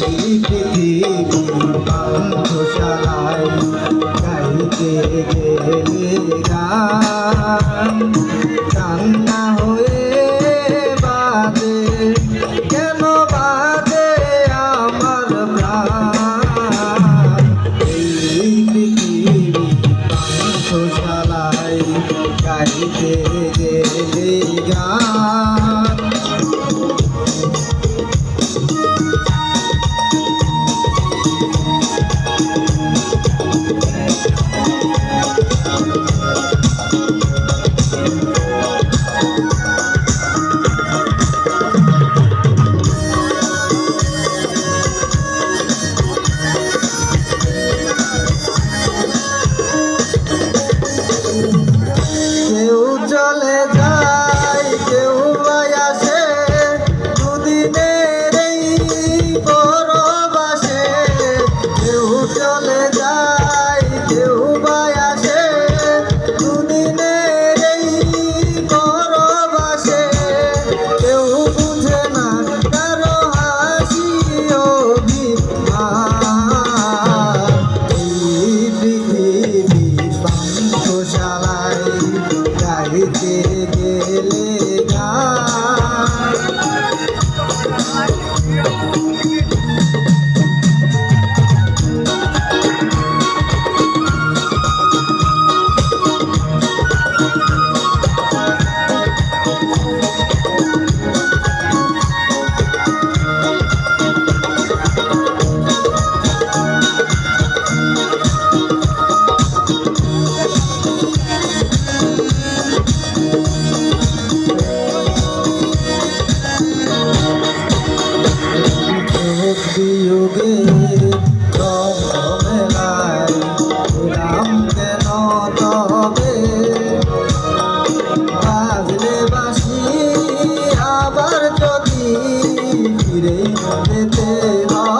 লিখে দিব পাঠশালায় গাইতে গেলে গান। হয়ে বাদে কেন বাদে আমার প্রাণ এই পৃথিবী পাঠশালায় গাইতে গেলে দিলে तेरा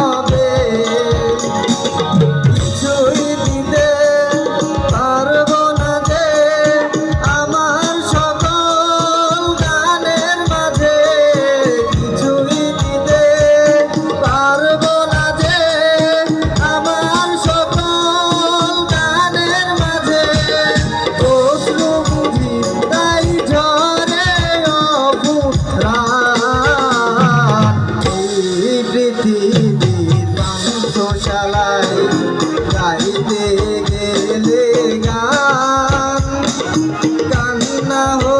পাঠশালায় গাইতে গেলে গান। কান্না হো